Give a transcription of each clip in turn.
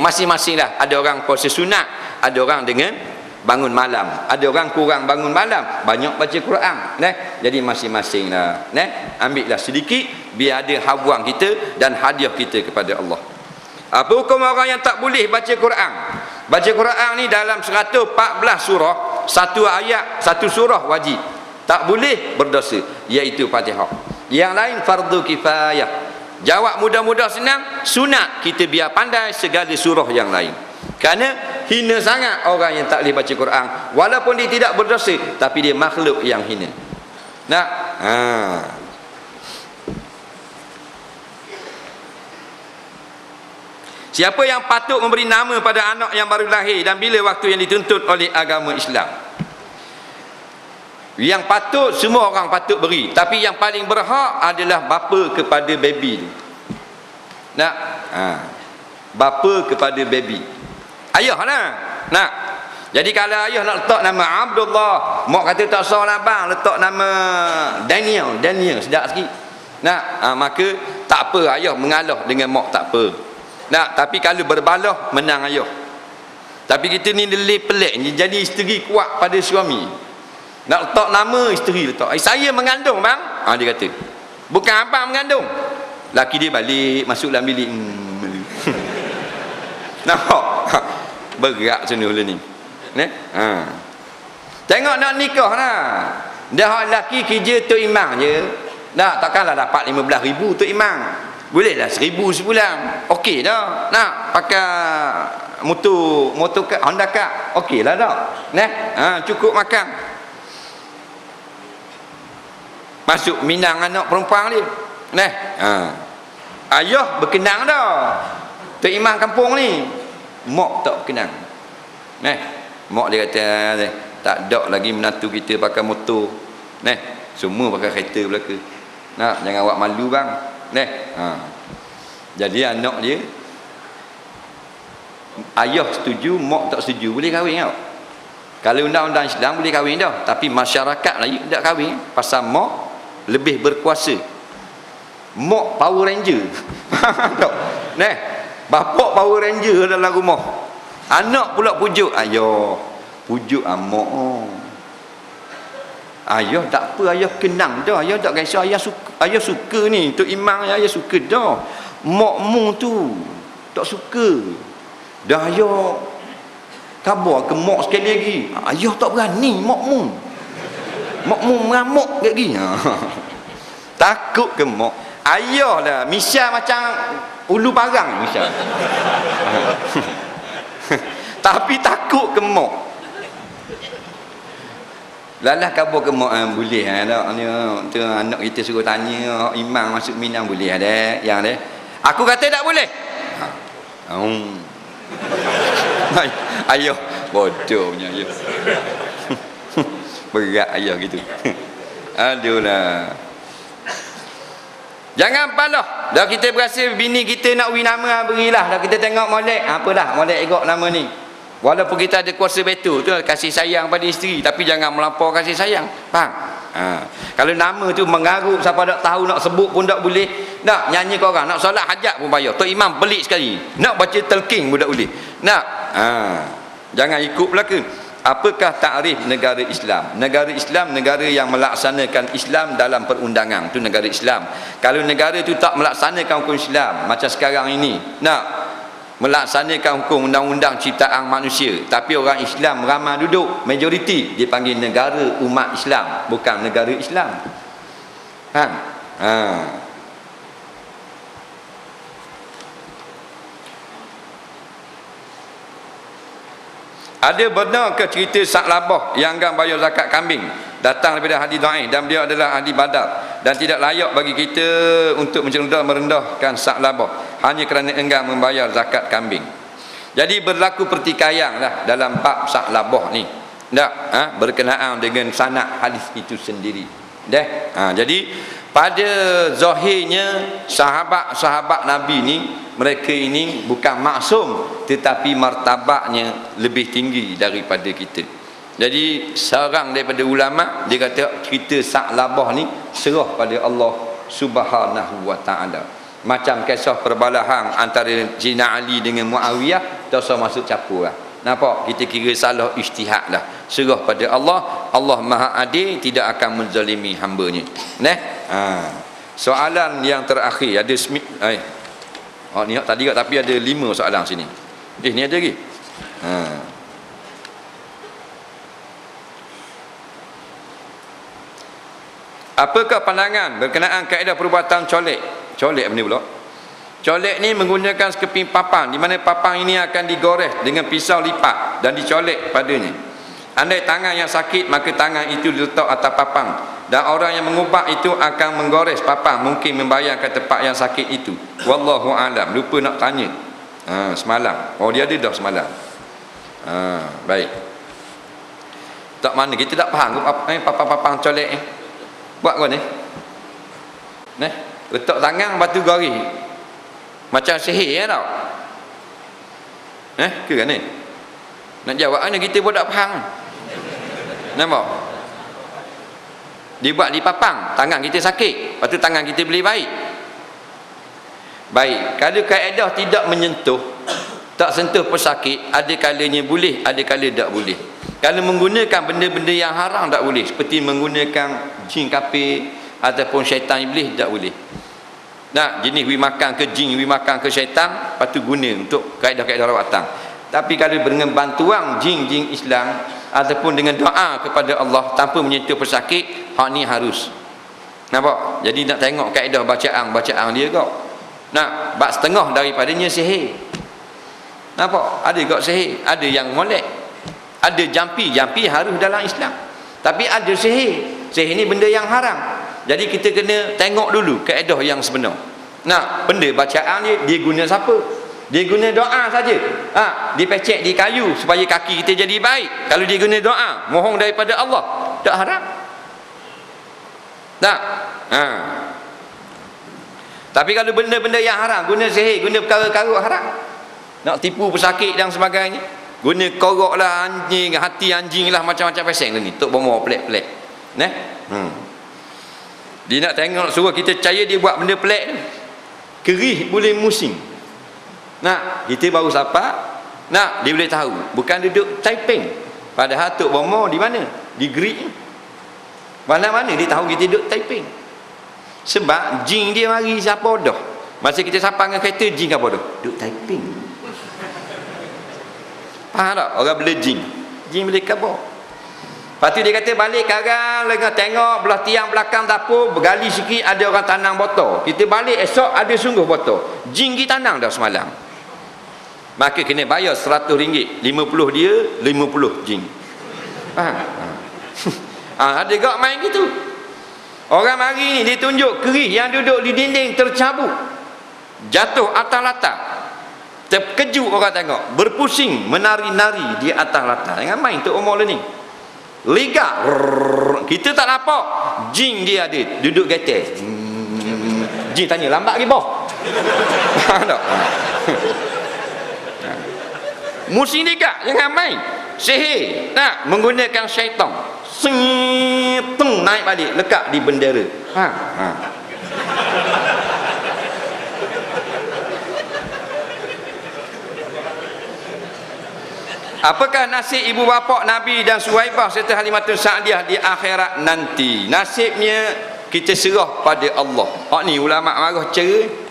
masing-masing lah. Ada orang puasa sunat ada orang dengan bangun malam. Ada orang kurang bangun malam banyak baca Quran nah jadi masing-masing lah nah ambil lah sedikit biar ada habuang kita dan hadiah kita kepada Allah. Apa hukum orang yang tak boleh baca Quran? Baca Quran ni dalam 114 surah satu ayat satu surah wajib. Tak boleh berdosa iaitu Fatihah. Yang lain fardu kifayah Jawab mudah-mudah senang, sunat kita biar pandai segala surah yang lain. Kerana hina sangat orang yang tak boleh baca Quran. Walaupun dia tidak berdosa, tapi dia makhluk yang hina. Nak? Ha. Siapa yang patut memberi nama pada anak yang baru lahir dan bila waktu yang dituntut oleh agama Islam? Yang patut semua orang patut beri, tapi yang paling berhak adalah bapa kepada baby tu. Nak? Ha. Bapa kepada baby. Ayah lah. Nak? Jadi kalau ayah nak letak nama Abdullah, mak kata tak sah lah bang, letak nama Daniel, Daniel sedap sikit. Nak? Ha, maka tak apa ayah mengalah dengan mak tak apa. Nak? Tapi kalau berbalah menang ayah. Tapi kita ni lebih pelik jadi isteri kuat pada suami. Nak letak nama isteri letak. Eh, saya mengandung bang. Ha, dia kata. Bukan apa mengandung. Laki dia balik masuk dalam bilik. Hmm. Nampak? Ha. Berat sana ni. Ne? Ha. Tengok nak nikah lah. Dah laki kerja tu imam je. Nak takkanlah dapat 15 ribu tu imam. Boleh lah seribu sebulan. Okey dah. Nak pakai motor motor Honda Cup. Okey lah dah. Ne? Ha, cukup makan masuk minang anak perempuan dia nah ha. ayah berkenang dah. Tu imam kampung ni. Mak tak berkenang. Nah mak dia kata tak ada lagi menantu kita pakai motor. Nah semua pakai kereta belaka. Nak jangan awak malu bang. Nah ha. jadi anak dia ayah setuju mak tak setuju boleh kahwin tau. Kalau undang-undang Islam boleh kahwin dah tapi masyarakat lagi tak kahwin. Pasal mak lebih berkuasa. Mak power ranger. Neh bapak power ranger dalam rumah anak pula pujuk. Ayo pujuk amak ah, ayah tak apa ayah kenang dah. Ayah tak kisah ayah suka ayah suka ni. Tu imam ayah suka dah. Makmu tu tak suka. Dah ayah. Kabar ke mak sekali lagi? Ayah tak berani makmu makmu mengamuk lagi takut ke mak ayah lah misal macam ulu parang misal tapi takut ke mak lalah kabur ke mak eh, boleh eh, tak ni, tu, anak kita suruh tanya imam masuk minang boleh ada yang ada. Aku kata tak boleh. Ha. Um. ayah bodohnya ayah berat ayah gitu. Aduh lah jangan palah dah kita berasa bini kita nak win nama berilah. Dah kita tengok molek apalah molek ikut nama ni. Walaupun kita ada kuasa betul tu kasih sayang pada isteri tapi jangan melampau kasih sayang. Faham? Ha. kalau nama tu mengarut siapa tak tahu nak sebut pun tak boleh. Nak nyanyi kau orang nak solat hajat pun bayar tu imam pelik sekali. Nak baca telking pun tak boleh. Nak ha. jangan ikut belakang apakah takrif negara Islam? Negara Islam negara yang melaksanakan Islam dalam perundangan. Itu negara Islam. Kalau negara itu tak melaksanakan hukum Islam macam sekarang ini nak melaksanakan hukum undang-undang ciptaan manusia tapi orang Islam ramai duduk majoriti dipanggil negara umat Islam bukan negara Islam. Ha ha Ada benar ke cerita Sak Labah yang enggan bayar zakat kambing datang daripada hadis dhaif dan dia adalah ahli badar dan tidak layak bagi kita untuk mencerendah merendahkan Sak Labah hanya kerana enggan membayar zakat kambing. Jadi berlaku pertikaian lah dalam bab Sak Labah ni. Tak? Ha? Berkenaan dengan sanak hadis itu sendiri. Dah? Ha, jadi pada zahirnya sahabat-sahabat Nabi ni mereka ini bukan maksum tetapi martabatnya lebih tinggi daripada kita. Jadi seorang daripada ulama dia kata cerita Sa'labah ni serah pada Allah Subhanahu wa taala. Macam kisah perbalahan antara Jina Ali dengan Muawiyah tak usah masuk capur lah. Nampak? Kita kira salah ijtihad lah serah pada Allah Allah maha adil tidak akan menzalimi hambanya nah ha. soalan yang terakhir ada semi eh. oh, ni tadi tapi ada lima soalan sini eh ni ada lagi ha. Apakah pandangan berkenaan kaedah perbuatan colek? Colek apa ni pula? Colek ni menggunakan sekeping papan di mana papan ini akan digores dengan pisau lipat dan dicolek padanya. Andai tangan yang sakit maka tangan itu diletak atas papan dan orang yang mengubah itu akan menggores papan mungkin membayangkan tempat yang sakit itu. Wallahu alam. Lupa nak tanya. Ha, semalam. Oh dia ada dah semalam. Ha, baik. Tak mana kita tak faham apa eh, papan-papan colek. Eh? buat kau ni Nah, letak tangan batu gari macam sihir ya tau eh ke kan ni nak jawab mana kita pun tak faham nampak? Dia buat di papang tangan kita sakit. Lepas tu tangan kita boleh baik. Baik kalau kaedah tidak menyentuh tak sentuh pesakit ada kalanya boleh ada kala tak boleh. Kalau menggunakan benda-benda yang haram tak boleh. Seperti menggunakan jin kafir ataupun syaitan iblis tak boleh. Nak jenis wi makan ke jin wi makan ke syaitan tu guna untuk kaedah-kaedah rawatan tapi kalau dengan bantuan jin-jin Islam ataupun dengan doa kepada Allah tanpa menyentuh pesakit hak ni harus. Nampak? Jadi nak tengok kaedah bacaan-bacaan dia kau nak bak setengah daripadanya sihir. Nampak? Ada kau sihir. Ada yang molek. Ada jampi jampi harus dalam Islam. Tapi ada sihir. Sihir ni benda yang haram. Jadi kita kena tengok dulu keedah yang sebenar. Nak benda bacaan ni dia guna siapa dia guna doa saja. Ha, dipecek di kayu supaya kaki kita jadi baik. Kalau dia guna doa mohon daripada Allah. Tak haram. Tak. Ha. tapi kalau benda-benda yang haram guna sihir guna perkara-perkara haram. Nak tipu pesakit dan sebagainya. Guna korok lah anjing hati anjing lah macam-macam peseng ni. Tok bomo pelik-pelik. Nah hmm. dia nak tengok suruh kita percaya dia buat benda pelik tu kerih boleh musim nah kita baru sapa nak dia boleh tahu bukan duduk typing padahal tok bomo di mana di grid mana-mana dia tahu kita duduk typing sebab jing dia mari siapa dah masa kita sapa dengan kereta jing apa dah duduk typing Faham tak? Orang bela jin. Jin boleh kabur. Lepas tu dia kata balik sekarang lagi tengok belah tiang belakang dapur bergali sikit ada orang tanam botol. Kita balik esok ada sungguh botol. Jin kita tanam dah semalam. Maka kena bayar 100 ringgit. 50 dia, 50 jin. Faham? Ha. ha, ada gak main gitu. Orang mari ni dia tunjuk kerih yang duduk di dinding tercabut. Jatuh atas latar terkejut orang tengok berpusing menari-nari di atas latar jangan main tu umur ni liga kita tak nampak jin dia ada duduk getek hmm. jin tanya lambat ke boh tak liga jangan main sihir nak menggunakan syaitan Situng naik balik lekat di bendera ha ha Apakah nasib ibu bapa Nabi dan Suhaibah serta Halimatul Sa'diyah di akhirat nanti? Nasibnya kita serah pada Allah. Hak ni ulama marah cara.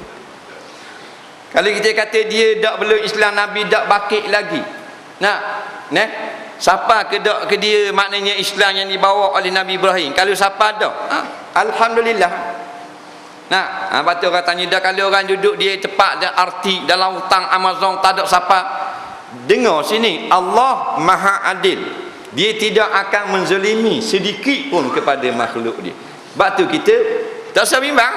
Kalau kita kata dia dak belum Islam Nabi dak bakit lagi. Nak, nah, siapa ke dak ke dia maknanya Islam yang dibawa oleh Nabi Ibrahim. Kalau siapa dak? Ha? Alhamdulillah. Nah, ha, betul katanya dah kalau orang duduk dia tepat dan arti dalam hutang Amazon tak ada siapa dengar sini Allah maha adil dia tidak akan menzalimi sedikit pun kepada makhluk dia sebab tu kita tak usah bimbang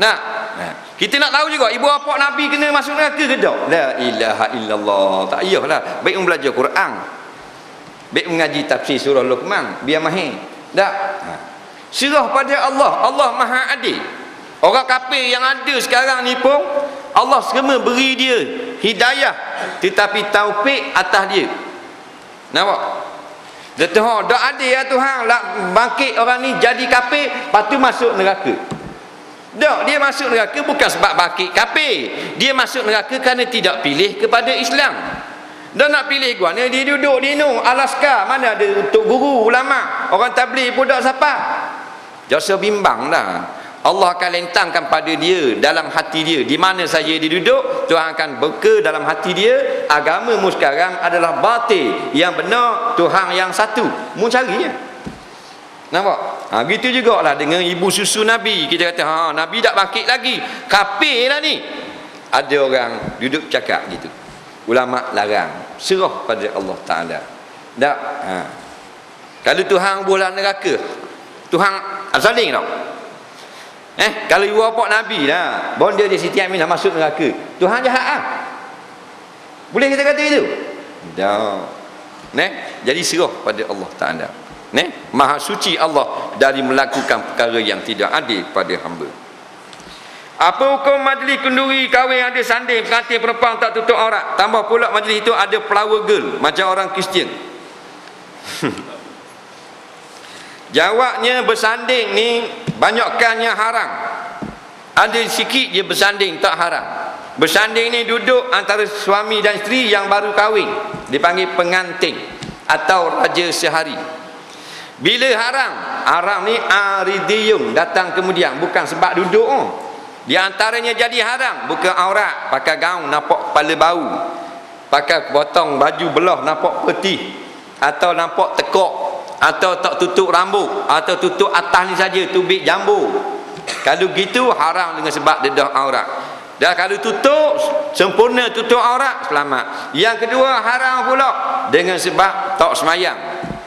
nah, nah kita nak tahu juga ibu bapa nabi kena masuk neraka ke tak? La ilaha illallah. Tak payahlah baik belajar Quran. Baik mengaji tafsir surah Luqman biar mahir. Tak? Ha. serah pada Allah. Allah maha adil. Orang kafir yang ada sekarang ni pun Allah semua beri dia hidayah tetapi taufik atas dia. Nampak? Dia tahu tak ada ya Tuhan. Lah bangkit orang ni jadi kafir lepas masuk neraka Tak, dia masuk neraka bukan sebab bakit kafir. Dia masuk neraka kerana tidak pilih kepada Islam. Dan nak pilih gua ni dia duduk di nu Alaska. Mana ada untuk guru ulama. Orang tabligh budak siapa? Jasa bimbang dah Allah akan lentangkan pada dia dalam hati dia. Di mana saja dia duduk Tuhan akan buka dalam hati dia. Agamamu sekarang adalah batil. Yang benar Tuhan yang satu. Mu cari ya. Nampak ha, gitu jugalah dengan ibu susu Nabi. Kita kata ha, Nabi tak bakit lagi. Kafir lah ni. Ada orang duduk cakap gitu. Ulama larang serah pada Allah Taala. Tak? Ha. kalau Tuhan bulan neraka Tuhan asaling tau. Eh kalau ibu bapa nabi dah bonda dia Siti Aminah masuk neraka. Tuhan jahat ah. Boleh kita kata itu? Tak. Neh, jadi serah pada Allah Taala. Neh, maha suci Allah dari melakukan perkara yang tidak adil pada hamba. Apa hukum majlis kenduri kahwin ada sanding pengantin perempuan tak tutup aurat. Tambah pula majlis itu ada flower girl macam orang Kristian. Jawabnya bersanding ni banyakkannya haram. Ada sikit je bersanding tak haram. Bersanding ni duduk antara suami dan isteri yang baru kahwin. Dipanggil pengantin atau raja sehari. Bila haram? Haram ni aridiyum datang kemudian bukan sebab duduk oh. Di antaranya jadi haram buka aurat, pakai gaun nampak kepala bau. Pakai potong baju belah nampak peti atau nampak tekok atau tak tutup rambut atau tutup atas ni saja tubik jambu. Kalau gitu haram dengan sebab dedah aurat. Dan kalau tutup sempurna tutup aurat selamat. Yang kedua haram pula dengan sebab tak semayang.